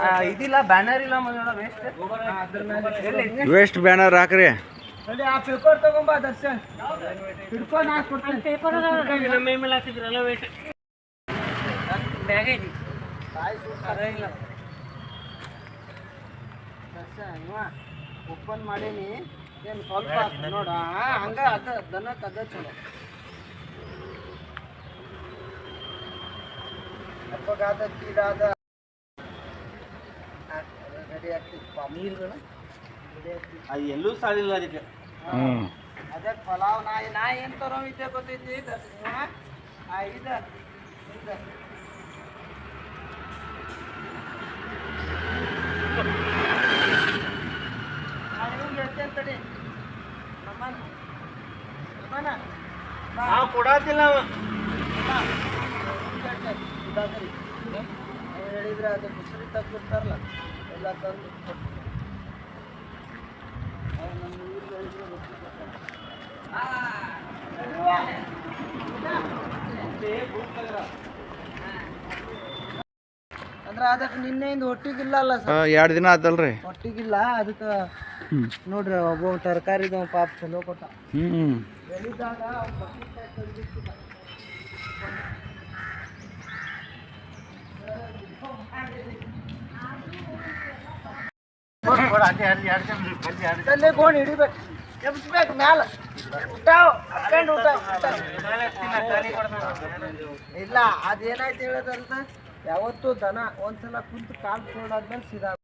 ಆ, ಇದಿಲ್ಲ ಬ್ಯಾನರ್ ಇಲ್ಲ ಮನೆಯೊಳ ವೇಸ್ಟ್ ವೇಸ್ಟ್ ಬ್ಯಾನರ್ ಹಾಕ್ರಿ ಆ ಪೇಪರ್ ತಗೊಂಬ ದರ್ಶನ್ ಹಿಡ್ಕೊಂಡು ಹಾಕ್ಬಿಡ್ತೀನಿ ಪೇಪರ್ ನಮ್ಮ ಮೇಲೆ ಹಾಕಿದ್ರಲ್ಲ ವೇಸ್ಟ್ ಬ್ಯಾಗ್ ಐತಿ ಅದೇ ಇಲ್ಲ ದರ್ಶನ್ ಇವ ಓಪನ್ ಮಾಡೀನಿ ಏನು ಸ್ವಲ್ಪ ಆತು ನೋಡ ಆ, ಹಂಗ ಅದ ದನಕ್ಕೆ ಅದ ಚಲೋ ಅಪ್ಪಗಾದ ಕೀಡಾದ ರೆಡಿ ಆಗ್ತಿತ್ತು ನೀರುಗಳು ಅದು ಎಲ್ಲೂ ಸಾಲಿಲ್ಲ ಅದಕ್ಕೆ. ಅದೇ ಪಲಾವ್ ನಾ ನಾ ಏನು ತರೋ ವಿದ್ಯೆ ಗೊತ್ತೈತಿ ಇದ. ನಾವು. ಅವ್ರು ಹೇಳಿದ್ರೆ ಅದು ಮುಸುರಿ ತೆಗ್ದಿರ್ತಾರಲ್ಲ. ಎಲ್ಲ ತಂದು. ಅಂದ್ರೆ ಅದಕ್ಕೆ ನಿನ್ನೆಯಿಂದ ಹೊಟ್ಟಿಗಿಲ್ಲ ಅಲ್ಲ ಸರ್ ಎರಡು ದಿನ ಆತಲ್ರಿ. ಹೊಟ್ಟಿಗಿಲ್ಲ ಅದಕ್ಕೆ ನೋಡ್ರಿ ಒಬ್ಬ ತರಕಾರಿ ಪಾಪ ಚಲೋ ಕೊಟ್ಟ. ಹ್ಞೂ ಬೆಳಿದಾಗ ತಲೆ ಗೋಣ್ ಹಿಡಿಬೇಕು. ಎಬ್ಸ್ಬೇಕು ಮ್ಯಾಲ. ಊಟ ಹಾಕೊಂಡು ಊಟ ಊಟ. ಇಲ್ಲ, ಅದೇನಾಯ್ತು ಹೇಳೋದಂತ? ಯಾವತ್ತೂ ದನ ಒಂದ್ಸಲ ಕುಂತು ಕಾಲು ತೋಡಾದ್ಮೇಲೆ ಸೀದಾ